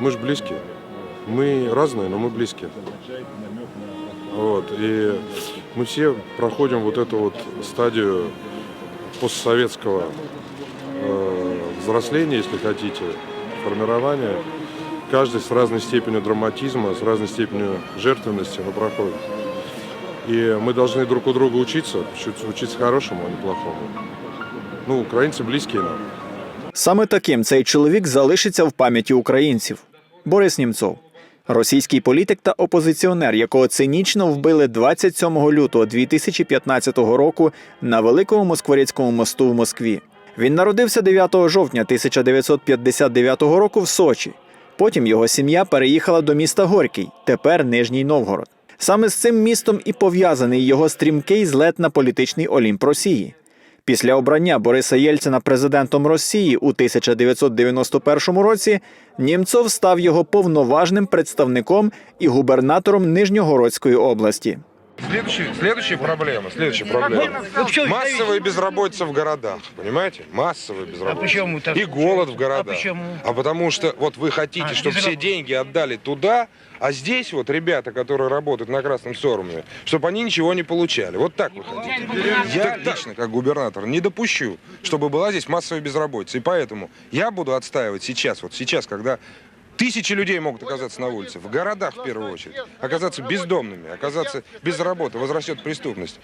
мы же близкие. Мы разные, но мы близкие. Вот. И мы все проходим вот эту вот стадию постсоветского э, взросления, если хотите, формирования. Каждый с разной степенью драматизма, с разной степенью жертвенности мы проходим. И мы должны друг у друга учиться, учиться хорошему, а не плохому. Ну, украинцы близкие нам. Саме таким цей чоловік залишиться в пам'яті українців. Борис Німцов, російський політик та опозиціонер, якого цинічно вбили 27 лютого 2015 року на великому Москворецькому мосту в Москві. Він народився 9 жовтня 1959 року в Сочі. Потім його сім'я переїхала до міста Горький, тепер Нижній Новгород. Саме з цим містом і пов'язаний його стрімкий злет на політичний Олімп Росії. Після обрання Бориса Єльцина президентом Росії у 1991 році Німцов став його повноважним представником і губернатором Нижньогородської області. Следующая, следующая проблема, следующая проблема. Массовая безработица в городах, понимаете? Массовая безработица. почему так? И голод в городах. А почему? А потому что вот вы хотите, А, чтобы все деньги отдали туда, а здесь вот ребята, которые работают на Красном Соруме, чтобы они ничего не получали. Вот так вы хотите. Я лично, как губернатор, не допущу, чтобы была здесь массовая безработица. И поэтому я буду отстаивать сейчас, вот сейчас, когда Тысячи людей могут оказаться на улице, в городах в первую очередь, оказаться бездомными, оказаться без работы, возрастет преступность.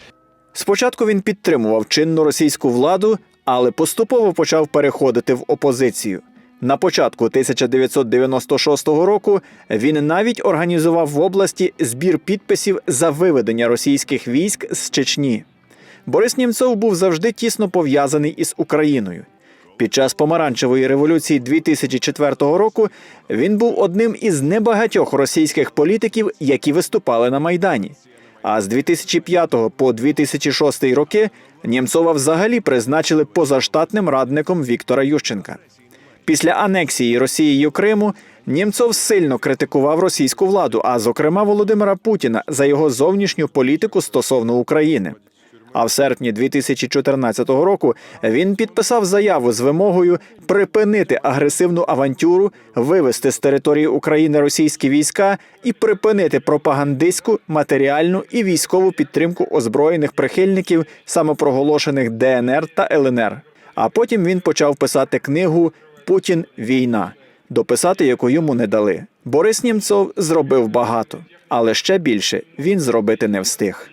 Спочатку він підтримував чинну російську владу, але поступово почав переходити в опозицію. На початку 1996 року він навіть організував в області збір підписів за виведення російських військ з Чечні. Борис Німцов був завжди тісно пов'язаний із Україною. Під час помаранчевої революції 2004 року він був одним із небагатьох російських політиків, які виступали на майдані. А з 2005 по 2006 роки Німцова взагалі призначили позаштатним радником Віктора Ющенка. Після анексії Росією Криму Німцов сильно критикував російську владу, а зокрема Володимира Путіна за його зовнішню політику стосовно України. А в серпні 2014 року він підписав заяву з вимогою припинити агресивну авантюру, вивести з території України російські війська і припинити пропагандистську, матеріальну і військову підтримку озброєних прихильників самопроголошених ДНР та ЛНР. А потім він почав писати книгу Путін війна, дописати яку йому не дали. Борис Німцов зробив багато, але ще більше він зробити не встиг.